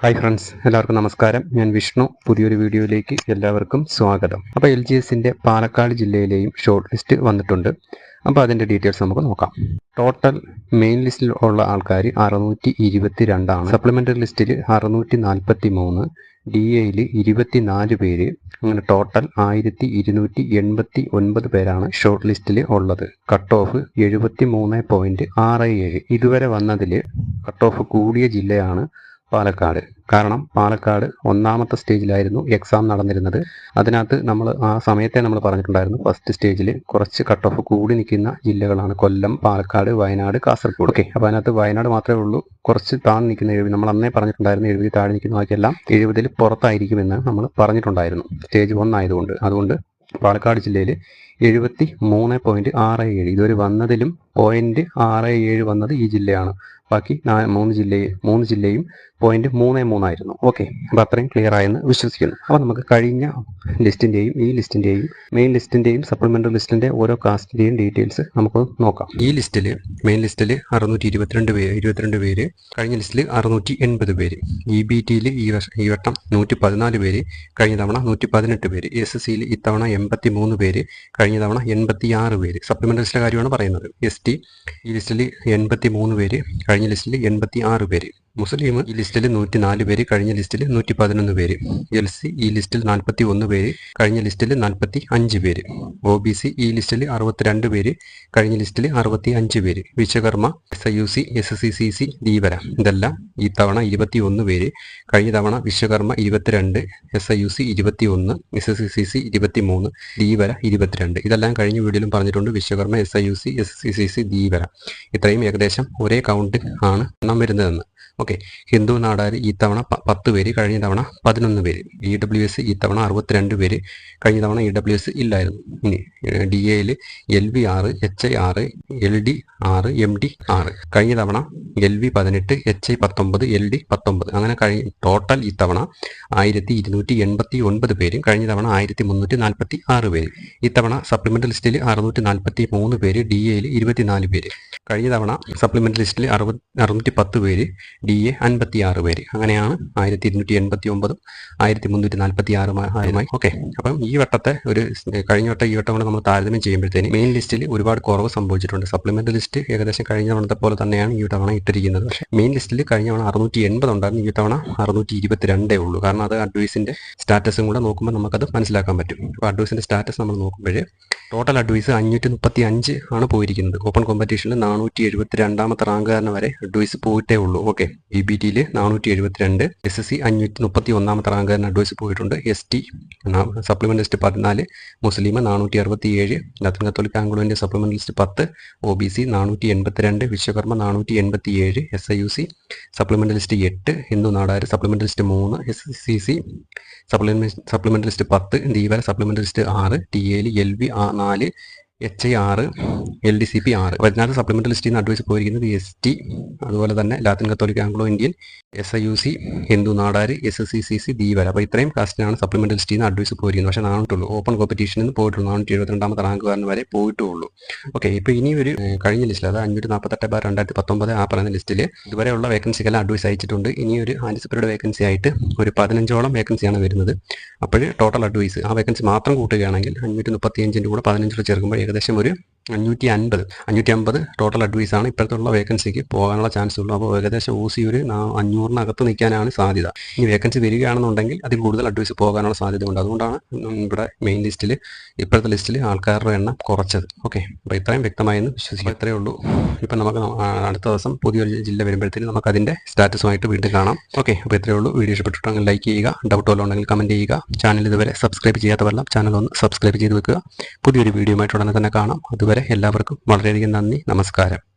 Hi friends എല്ലാവർക്കും നമസ്കാരം. ഞാൻ വിഷ്ണു. പുതിയൊരു വീഡിയോയിലേക്ക് എല്ലാവർക്കും സ്വാഗതം. അപ്പോൾ എൽ ജി എസിന്റെ പാലക്കാട് ജില്ലയിലെയും ഷോർട്ട് ലിസ്റ്റ് വന്നിട്ടുണ്ട്. അപ്പോൾ അതിന്റെ ഡീറ്റെയിൽസ് നമുക്ക് നോക്കാം. ടോട്ടൽ മെയിൻ ലിസ്റ്റിൽ ഉള്ള ആൾക്കാർ അറുന്നൂറ്റി ഇരുപത്തി രണ്ടാണ് സപ്ലിമെന്ററി ലിസ്റ്റിൽ അറുന്നൂറ്റി നാൽപ്പത്തി മൂന്ന് ഡി എയിൽ ഇരുപത്തി നാല് പേര്. അങ്ങനെ ടോട്ടൽ ആയിരത്തി ഇരുന്നൂറ്റി എൺപത്തി ഒൻപത് പേരാണ് ഷോർട്ട് ലിസ്റ്റിൽ ഉള്ളത്. കട്ട് ഓഫ് എഴുപത്തി മൂന്ന് പോയിന്റ് ആറ് ഏഴ്. ഇതുവരെ വന്നതിൽ കട്ട് ഓഫ് കൂടിയ ജില്ലയാണ് പാലക്കാട്. കാരണം പാലക്കാട് ഒന്നാമത്തെ സ്റ്റേജിലായിരുന്നു എക്സാം നടന്നിരുന്നത്. അതിനകത്ത് നമ്മൾ ആ സമയത്തെ നമ്മൾ പറഞ്ഞിട്ടുണ്ടായിരുന്നു. ഫസ്റ്റ് സ്റ്റേജിൽ കുറച്ച് കട്ട് ഓഫ് കൂടി നിൽക്കുന്ന ജില്ലകളാണ് കൊല്ലം പാലക്കാട് വയനാട് കാസർഗോഡ്. ഓക്കെ അപ്പോൾ അതിനകത്ത് വയനാട് മാത്രമേ ഉള്ളൂ. കുറച്ച് താഴ്ന്നു നിൽക്കുന്ന എഴുപത് നമ്മൾ അന്നേ പറഞ്ഞിട്ടുണ്ടായിരുന്നു എഴുപതി താഴെ നിൽക്കുന്ന ബാക്കിയെല്ലാം എഴുപതിൽ പുറത്തായിരിക്കുമെന്ന് നമ്മൾ പറഞ്ഞിട്ടുണ്ടായിരുന്നു. സ്റ്റേജ് വൺ ആയതുകൊണ്ട്. അതുകൊണ്ട് പാലക്കാട് ജില്ലയിൽ എഴുപത്തി മൂന്ന് പോയിന്റ് ആറ് ഏഴ്. ഇതുവരെ വന്നതിലും പോയിന്റ് ആറ് ഏഴ് വന്നത് ഈ ജില്ലയാണ്. ബാക്കി മൂന്ന് ജില്ലയും മൂന്ന് ജില്ലയും പോയിന്റ് മൂന്ന് മൂന്നായിരുന്നു ഓക്കെ അപ്പോൾ അത്രയും ക്ലിയർ ആയെന്ന് വിശ്വസിക്കുന്നു. അപ്പോൾ നമുക്ക് കഴിഞ്ഞ ലിസ്റ്റിന്റെയും ഈ ലിസ്റ്റിന്റെയും മെയിൻ ലിസ്റ്റിന്റെയും സപ്ലിമെന്ററി ലിസ്റ്റിന്റെ ഓരോ കാസ്റ്റിന്റെയും ഡീറ്റെയിൽസ് നമുക്ക് നോക്കാം. ഈ ലിസ്റ്റിൽ മെയിൻ ലിസ്റ്റിൽ അറുന്നൂറ്റി ഇരുപത്തിരണ്ട് പേര് ഇരുപത്തിരണ്ട് പേര് കഴിഞ്ഞ ലിസ്റ്റിൽ അറുന്നൂറ്റി എൺപത് പേര് ഇ ബി ടിയിൽ ഈ വർഷം ഈ വട്ടം നൂറ്റി പതിനാല് പേര് കഴിഞ്ഞ തവണ നൂറ്റി പതിനെട്ട് പേര് എസ് എസ് സിയിൽ ഇത്തവണ എൺപത്തി മൂന്ന് പേര് കഴിഞ്ഞ തവണ എൺപത്തി ആറ് പേര് ലിസ്റ്റിലെ കാര്യമാണ് പറയുന്നത്. എസ് ടി ഈ ലിസ്റ്റിൽ എൺപത്തി മൂന്ന് പേര് കഴിഞ്ഞ ലിസ്റ്റിൽ എൺപത്തി ആറ് പേര്. മുസ്ലിം ഈ ലിസ്റ്റിൽ നൂറ്റി നാല് പേര് കഴിഞ്ഞ ലിസ്റ്റിൽ നൂറ്റി പതിനൊന്ന് പേര്. എൽ സി ഈ ലിസ്റ്റിൽ നാൽപ്പത്തി ഒന്ന് പേര് കഴിഞ്ഞ ലിസ്റ്റിൽ നാൽപ്പത്തി അഞ്ച് പേര്. ഒ ബി സി ഈ ലിസ്റ്റിൽ അറുപത്തിരണ്ട് പേര് കഴിഞ്ഞ ലിസ്റ്റിൽ അറുപത്തി അഞ്ച് പേര്. Vishwakarma S I U C S C C C Dheevara ഇതെല്ലാം ഈ തവണ ഇരുപത്തി ഒന്ന് പേര് കഴിഞ്ഞ തവണ വിശ്വകർമ്മ ഇരുപത്തിരണ്ട് എസ് ഐ യു സി ഇരുപത്തി ഒന്ന് എസ് എസ് സി സി ഇരുപത്തി മൂന്ന് ധീവര ഇരുപത്തിരണ്ട്. ഇതെല്ലാം കഴിഞ്ഞ വീഡിയോയിലും പറഞ്ഞിട്ടുണ്ട് Vishwakarma S I U C S C C C Dheevara ഇത്രയും ഏകദേശം ഒരേ കൗണ്ട് ആണ് എണ്ണം വരുന്നതെന്ന്. ഓക്കെ ഹിന്ദു നാടാർ ഈ തവണ പത്ത് പേര് കഴിഞ്ഞ തവണ പതിനൊന്ന് പേര്. ഇ ഡബ്ല്യു എസ് ഈ തവണ അറുപത്തിരണ്ട് പേര് കഴിഞ്ഞ തവണ ഇ ഡബ്ല്യു എസ് ഇല്ലായിരുന്നു. ഇനി ഡി എയിൽ എൽ വി ആറ് എച്ച് ഐ ആറ് എൽ ഡി ആറ് എം ഡി ആറ് കഴിഞ്ഞ തവണ എൽ വി പതിനെട്ട് എച്ച് ഐ പത്തൊമ്പത് എൽ ഡി പത്തൊമ്പത്. അങ്ങനെ കഴിഞ്ഞ ടോട്ടൽ ഈ തവണ ആയിരത്തി ഇരുന്നൂറ്റി എൺപത്തി ഒൻപത് പേരും കഴിഞ്ഞ തവണ ആയിരത്തി മുന്നൂറ്റി നാൽപ്പത്തി ആറ് പേര്. ഇത്തവണ സപ്ലിമെന്ററി ലിസ്റ്റിൽ അറുന്നൂറ്റി നാൽപ്പത്തി മൂന്ന് പേര് ഡി എയിൽ ഇരുപത്തിനാല് പേര്. കഴിഞ്ഞ തവണ സപ്ലിമെന്ററി ലിസ്റ്റിൽ അറുപത് അറുന്നൂറ്റി പത്ത് പേര് ഡി എ അൻപത്തി ആറ് പേര്. അങ്ങനെയാണ് ആയിരത്തി ഇരുന്നൂറ്റി എൺപത്തി ഒമ്പതും ആയിരത്തി മുന്നൂറ്റി നാൽപ്പത്തി ആറുമായി ഓക്കെ. അപ്പം ഈ വട്ടത്തെ ഒരു കഴിഞ്ഞ വട്ടം ഈ വട്ടം കൂടെ നമ്മൾ താരതമ്യം ചെയ്യുമ്പോഴത്തേന് മെയിൻ ലിസ്റ്റിൽ ഒരുപാട് കുറവ് സംഭവിച്ചിട്ടുണ്ട്. സപ്ലിമെന്റ് ലിസ്റ്റ് ഏകദേശം കഴിഞ്ഞ തവണത്തെ പോലെ തന്നെയാണ് ഈ തവണ ഇട്ടിരിക്കുന്നത്. പക്ഷേ മെയിൻ ലിസ്റ്റിൽ കഴിഞ്ഞ തവണ അറുന്നൂറ്റി എൺപത് ഉണ്ടായിരുന്നു. ഈ തവണ അറുന്നൂറ്റി ഇരുപത്തിരണ്ടേ ഉള്ളൂ. കാരണം അത് അഡ്വൈസിന്റെ സ്റ്റാറ്റസും കൂടെ നോക്കുമ്പോൾ നമുക്കത് മനസ്സിലാക്കാൻ പറ്റും. അപ്പോൾ അഡ്വൈസിന്റെ സ്റ്റാറ്റസ് നമ്മൾ നോക്കുമ്പോൾ ടോട്ടൽ അഡ്വൈസ് അഞ്ഞൂറ്റി മുപ്പത്തി അഞ്ച് ആണ് പോയിരിക്കുന്നത്. ഓപ്പൺ കോമ്പറ്റീഷനിൽ നാനൂറ്റി എഴുപത്തി രണ്ടാമത്തെ റാങ്കുകാരന് വരെ അഡ്വൈസ് പോയിട്ടേ ഉള്ളൂ. ഓക്കെ. ഇ ബി ടിയിൽ നാനൂറ്റി എഴുപത്തിരണ്ട് എസ് എസ് സി അഞ്ഞൂറ്റി മുപ്പത്തി ഒന്നാമത്തെ റാങ്കുകാരന് അഡ്വൈസ് പോയിട്ടുണ്ട്. എസ് ടി സപ്ലിമെന്റ് ലിസ്റ്റ് പതിനാല് മുസ്ലിം നാനൂറ്റി അറുപത്തി ഏഴ് ലത്തിൻ കത്തോലിക് ആംഗ്ലോന്റെ സപ്ലിമെന്റ് ലിസ്റ്റ് പത്ത് ഒ ബി സി നാനൂറ്റി എൺപത്തിരണ്ട് വിശ്വകർമ്മ നാനൂറ്റി എൺപത്തി ഏഴ് S I U C supplement list എട്ട് ഹിന്ദു നാടാർ സപ്ലിമെന്റ് ലിസ്റ്റ് മൂന്ന് S C C supplement supplement list പത്ത് ദീവാര സപ്ലിമെന്റ് ലിസ്റ്റ് ആറ് ടി എൽ എൽ വി നാല് എച്ച് ഐ ആറ് എൽ ഡി സി പി ആറ് പതിനാല് സപ്ലിമെന്റ് ലിസ്റ്റിൽ നിന്ന് അഡ്വൈസ് പോയിരിക്കുന്നത് എസ് ടി അതുപോലെ തന്നെ Latin Catholic Anglo Indian S I U C Hindu Nadar S S C C C Dheevara അപ്പോൾ ഇത്രയും കാസ്റ്റിനാണ് സപ്ലിമെന്റ് ലിസ്റ്റിൽ നിന്ന് അഡ്വൈസ് പോയിരിക്കുന്നത്. പക്ഷേ നാനൂറ്റുള്ളൂ ഓപ്പൺ കോമ്പറ്റീഷനിൽ നിന്ന് പോയിട്ടുള്ളൂ. നാനൂറ്റി എഴുപത്തിരണ്ടാമത്തെ കാരണം വരെ പോയിട്ടുള്ളൂ. ഓക്കെ ഇപ്പോൾ ഇനി ഒരു കഴിഞ്ഞ ലിസ്റ്റിൽ അതായത് അഞ്ഞൂറ്റി നാൽപ്പത്തെട്ട് ബാർ രണ്ടായിരത്തി പത്തൊമ്പത് ആ പറയുന്ന ലിസ്റ്റിൽ ഇതുവരെയുള്ള വേക്കൻസിക്കെല്ലാം അഡ്വൈസ് അയച്ചിട്ടുണ്ട്. ഇനി ഒരു ആന്റിസിപ്പേറ്റഡ് വേക്കൻസി ആയിട്ട് ഒരു പതിനഞ്ചോളം വേക്കൻസിയാണ് വരുന്നത്. അപ്പോൾ ടോട്ടൽ അഡ്വൈസ് ആ വേക്കൻസി മാത്രം കൂട്ടുകയാണെങ്കിൽ അഞ്ഞൂറ്റി മുപ്പത്തി അഞ്ചിന്റെ കൂടെ പതിനഞ്ചിൽ ചേർക്കുമ്പോൾ ഏകദേശം ഒരു അഞ്ഞൂറ്റി അൻപത് അഞ്ഞൂറ്റി അമ്പത് ടോട്ടൽ അഡ്വൈസാണ് ഇപ്പോഴത്തുള്ള വേക്കൻസിക്ക് പോകാനുള്ള ചാൻസ് ഉള്ളൂ. അപ്പോൾ ഏകദേശം ഓസി ഒരു നാ- അഞ്ഞൂറിനകത്ത് നിൽക്കാനാണ് സാധ്യത. ഇനി വേക്കൻസി വരികയാണെന്നുണ്ടെങ്കിൽ അതിൽ കൂടുതൽ അഡ്വൈസ് പോകാനുള്ള സാധ്യത ഉണ്ട് അതുകൊണ്ടാണ് ഇവിടെ മെയിൻ ലിസ്റ്റിൽ ഇപ്പോഴത്തെ ലിസ്റ്റിൽ ആൾക്കാരുടെ എണ്ണം കുറച്ചത്. ഓക്കെ അപ്പോൾ ഇത്രയും വ്യക്തമായെന്ന് വിശ്വസിക്കും ഇത്രയേ ഉള്ളൂ. ഇപ്പം നമുക്ക് അടുത്ത ദിവസം പുതിയൊരു ജില്ല വരുമ്പോഴത്തേക്കും നമുക്ക് അതിന്റെ സ്റ്റാറ്റസുമായിട്ട് വീണ്ടും കാണാം. ഓക്കെ അപ്പോൾ ഇത്രയേ ഉള്ളൂ. വീഡിയോ ഇഷ്ടപ്പെട്ടിട്ടുണ്ടെങ്കിൽ ലൈക്ക് ചെയ്യുക. ഡൗട്ട് വല്ലതും ഉണ്ടെങ്കിൽ കമന്റ് ചെയ്യുക. ചാനൽ ഇതുവരെ സബ്സ്ക്രൈബ് ചെയ്യാത്തവരെല്ലാം ചാനൽ ഒന്ന് സബ്സ്ക്രൈബ് ചെയ്ത് വെക്കുക. പുതിയൊരു വീഡിയോ ആയിട്ട് ഉടനെ തന്നെ കാണാം. അതുവരെ എല്ലാവർക്കും വളരെയധികം നന്ദി. നമസ്കാരം.